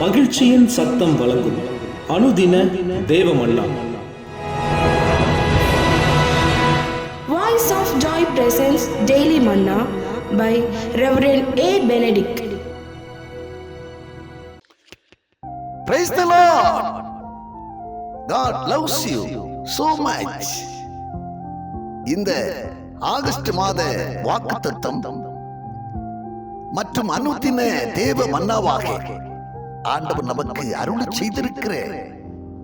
மகிழ்ச்சியின் சத்தம் வழங்கும் அனுதின தேவமல்லா Voice of Joy presents Daily Manna by Reverend A. Benedict. Praise the Lord. God loves you so much. இந்த ஆகஸ்ட் மாத வாக்குத்தத்தம் மற்றும் அனுதின தேவ மன்னாவாக ஆண்டவர் நமக்கு அருள் செய்திருக்கிற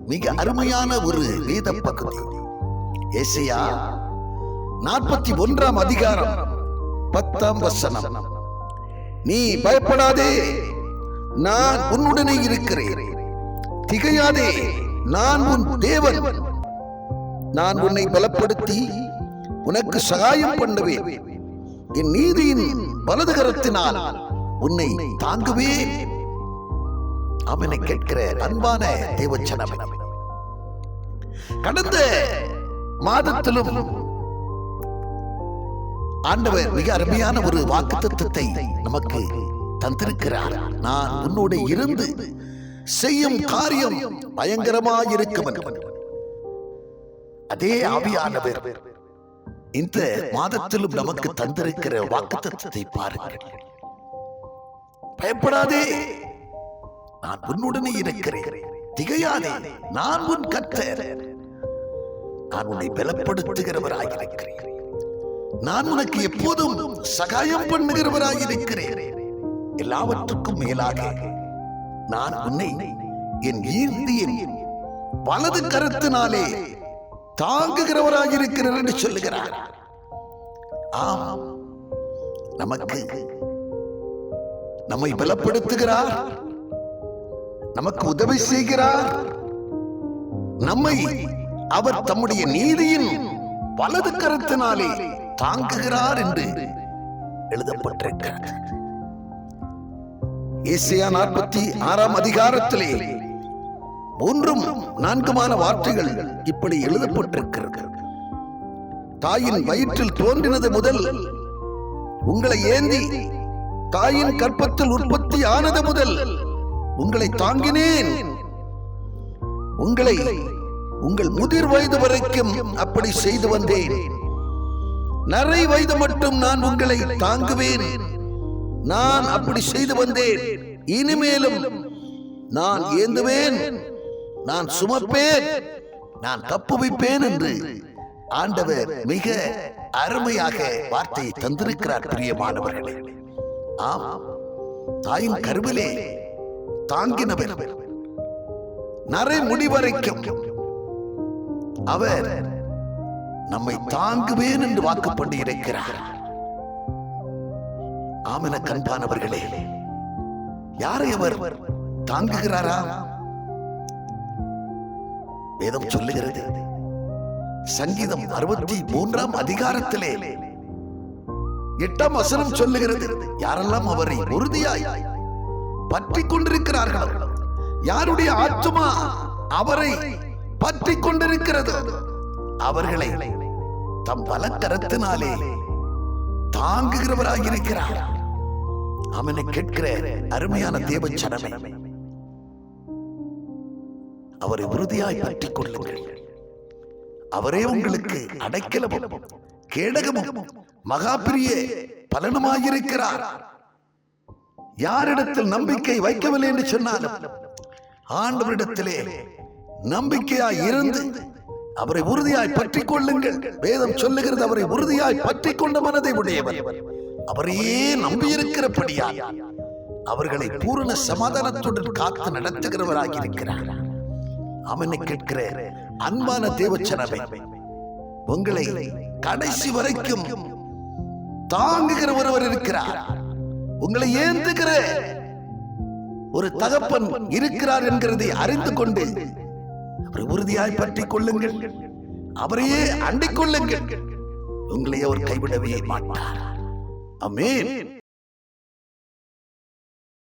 மிக அருமையான ஒரு வேத பகுதி ஏசையா நாற்பத்தி ஒன்றாம் அதிகாரம் பத்தாம் வசனம். நீ பயப்படாதே. நான் உன்னுடனே இருக்கிறேன். திகையாதே. நான் உன் தேவன். நான் உன்னை பலப்படுத்தி உனக்கு சகாயம் பண்ணுவேன். என் நீதியின் வலது கரத்தினால் உன்னை தாங்குவேன். அவனை கேட்கிற அன்பான தேவச்சனமே. கடந்த மாதத்திலும் ஆண்டவர் மிக அருமையான ஒரு வாக்குத்தத்தத்தை நமக்கு தந்திருக்கிறார். நான் உன்னோட இருந்து செய்யும் காரியம் பயங்கரமாயிருக்கும் அதே ஆவியானவர் இந்த மாதத்திலும் நமக்கு தந்திருக்கிற வாக்குத்தத்தத்தை பாருங்கள். பயப்படாதே. நான் உன்னுடனே இருக்கிறேன். திகையாதே நான் உன் கர்த்தர். நான் உன்னை பலப்படுத்துகிறவராயிருக்கிறேன். நான் உனக்கு எப்போதும் சகாயம் பண்ணுகிறவராக இருக்கிறேன். எல்லாவற்றுக்கும் மேலாக நான் உன்னை என் ஈர்த்தியின் வலது கருத்தினாலே தாங்குகிறவராயிருக்கிறேன் என்று சொல்லுகிறார். ஆம் நமக்கு நம்மை பலப்படுத்துகிறார். நமக்கு உதவி செய்கிறார். நம்மை அவர் தம்முடைய நீதியின் வலது கருத்தினாலே தாங்குகிறார் என்று எழுதப்பட்டிருக்கிறது. ஏசியா நாற்பத்தி ஆறாம் அதிகாரத்திலே ஒன்றும் நான்குமான வார்த்தைகள் இப்படி எழுதப்பட்டிருக்கிறது. தாயின் வயிற்றில் தோன்றினது முதல் உங்களை ஏந்தி தாயின் கற்பத்தில் உற்பத்தி ஆனது முதல் உங்களை தாங்கினேன். உங்களை உங்கள் முதிர் வயது வரைக்கும் அப்படி செய்து வந்தேன். நரை வயது மட்டும் நான் உங்களை தாங்குவேன். நான் அப்படி செய்து வந்தேன். இனிமேலும் நான் ஏந்துவேன். நான் சுமப்பேன். நான் தப்புவிப்பேன் என்று ஆண்டவர் மிக அருமையாக வார்த்தையை தந்திருக்கிறார் பிரியமானவர்களே. ஆம். தாயின் கருவிலே தாங்கினவர். நரை முடிவரைக்கும் அவர் நம்மை தாங்குவேன் என்று வாக்கு பண்ணி இருக்கிறார் ஆமென கண்பானவர்களே யாரை அவர் தாங்குகிறாரா? வேதம் சொல்லுகிறது சங்கீதம் அறுபத்தி மூன்றாம் அதிகாரத்திலே எட்டாம் வசனம் சொல்லுகிறது யாரெல்லாம் அவரை உறுதியாய் பற்றி கொண்டிருக்கிறார்கள் யாருடைய ஆத்மா அவரை பற்றி கொண்டிருக்கிறது அவர்களை தம் வலக்கரத்தினாலே தாங்குகிறவராக இருக்கிறார் அவனை கேட்கிற அருமையான தேவச்சனமே அவரை உறுதியாய் பற்றி கொள்ளுங்கள் அவரே உங்களுக்கு அடைக்கலமும் கேடகமும் மகாபிரிய பலனுமாயிருக்கிறார். யாரிடத்தில் நம்பிக்கை வைக்கவில்லை என்று சொன்னாலும் ஆண்டவரிடத்திலே நம்பிக்கையாய் இருந்து அவரை உறுதியாய் பற்றிக் கொள்ளுங்கள் வேதம் சொல்லுகிறது அவரை உறுதியாய் பற்றிக் கொண்ட மனதை உடையவர். அவரையே நம்பியிருக்கிறபடியா அவர்களை பூரண சமாதானத்துடன் காத்து நடத்துகிறவராகி இருக்கிறார் அவனை கேட்கிற அன்பான தேவச்சனவை உங்களை கடைசி வரைக்கும் தாங்குகிற ஒருவர் இருக்கிறார். உங்களை ஏந்துகிற ஒரு தகப்பன் இருக்கிறார் என்கிறதை அறிந்து கொண்டு அவரை உறுதியாய் பற்றிக் கொள்ளுங்கள். அவரையே அண்டிக் கொள்ளுங்கள். உங்களை அவர் கைவிடவே மாட்டார். அமேன்